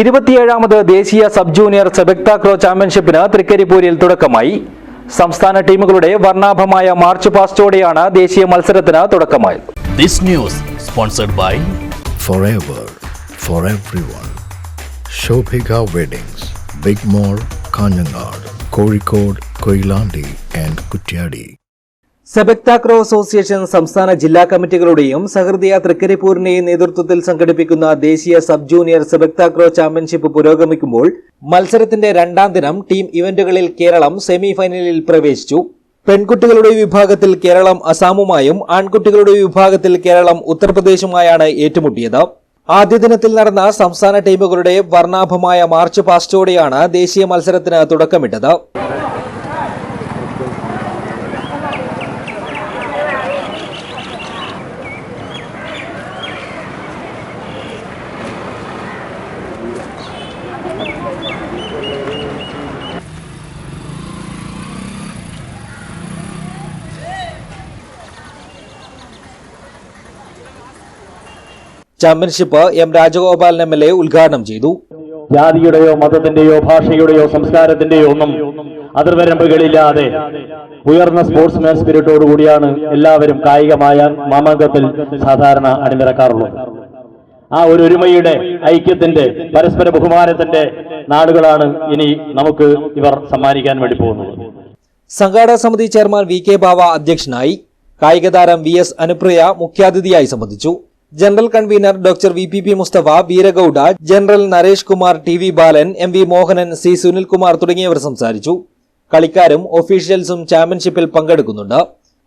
ഇരുപത്തിയേഴാമത് ദേശീയ sub junior സെബക്താക്രോ ചാമ്പ്യൻഷിപ്പിന് തൃക്കരിപ്പൂരിൽ തുടക്കമായി. സംസ്ഥാന ടീമുകളുടെ വർണാഭമായ മാർച്ച് പാസ്റ്റോടെയാണ് ദേശീയ മത്സരത്തിന് തുടക്കമായത്. This news sponsored by forever for every one Shobhika weddings big mall Kanhangad Kozhikode Koyilandy and Kuttiady sepaktakraw association സംസ്ഥാന ജില്ലാ കമ്മിറ്റികളുടെയും സഹൃദയ തൃക്കരിപ്പൂരിന്റെയും നേതൃത്വത്തിൽ സംഘടിപ്പിക്കുന്ന ദേശീയ സബ് ജൂനിയർ സെബക്താക്രോ ചാമ്പ്യൻഷിപ്പ് പുരോഗമിക്കുമ്പോൾ മത്സരത്തിന്റെ രണ്ടാം ദിനം ടീം ഇവന്റുകളിൽ കേരളം സെമിഫൈനലിൽ പ്രവേശിച്ചു. പെൺകുട്ടികളുടെ വിഭാഗത്തിൽ കേരളം അസാമുമായും ആൺകുട്ടികളുടെ വിഭാഗത്തിൽ കേരളം ഉത്തർപ്രദേശുമായാണ് ഏറ്റുമുട്ടിയത്. ആദ്യ ദിനത്തിൽ നടന്ന സംസ്ഥാന ടീമുകളുടെ വർണാഭമായ മാർച്ച് പാസ്റ്റോടെയാണ് ദേശീയ മത്സരത്തിന് തുടക്കമിട്ടത്. Championship M Rajagopalan M L A ഉദ്ഘാടനം ചെയ്തു. ജാതിയുടെയോ മതത്തിന്റെയോ ഭാഷയുടെയോ സംസ്കാരത്തിന്റെയോ ഒന്നും അതിർവരമ്പുകളില്ലാതെ ഉയർന്ന സ്പോർട്സ്മാൻ മാൻ കൂടിയാണ് എല്ലാവരും കായികമായ മാമാങ്കത്തിൽ സാധാരണ അണിനിരക്കാറുള്ളത്. ആ ഒരു ഒരുമയുടെ ഐക്യത്തിന്റെ പരസ്പര ബഹുമാനത്തിന്റെ നാടുകളാണ് ഇനി നമുക്ക് ഇവർ സമ്മാനിക്കാൻ വേണ്ടി പോകുന്നത്. സംഘാടക സമിതി ചെയർമാൻ വി കെ ബാവ അധ്യക്ഷനായി കായിക താരം വി എസ് അനുപ്രിയ മുഖ്യാതിഥിയായി സംബന്ധിച്ചു. General convener doctor V P P Mustafa Veeragowda general Naresh Kumar T V Balan M V Mohanan C Sunilkumar തുടങ്ങിയവർ സംസാരിച്ചു. കളിക്കാരും ഒഫീഷ്യൽസും ചാമ്പ്യൻഷിപ്പിൽ പങ്കെടുക്കുന്നുണ്ട്.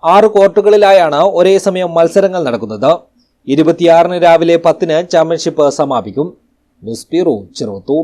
ആറ് കോർട്ടുകളിലായാണ് ഒരേ സമയം മത്സരങ്ങൾ നടക്കുന്നത്. ഇരുപത്തിയാറിന് രാവിലെ പത്തിന് ചാമ്പ്യൻഷിപ്പ് സമാപിക്കും. News bureau Cheruvathur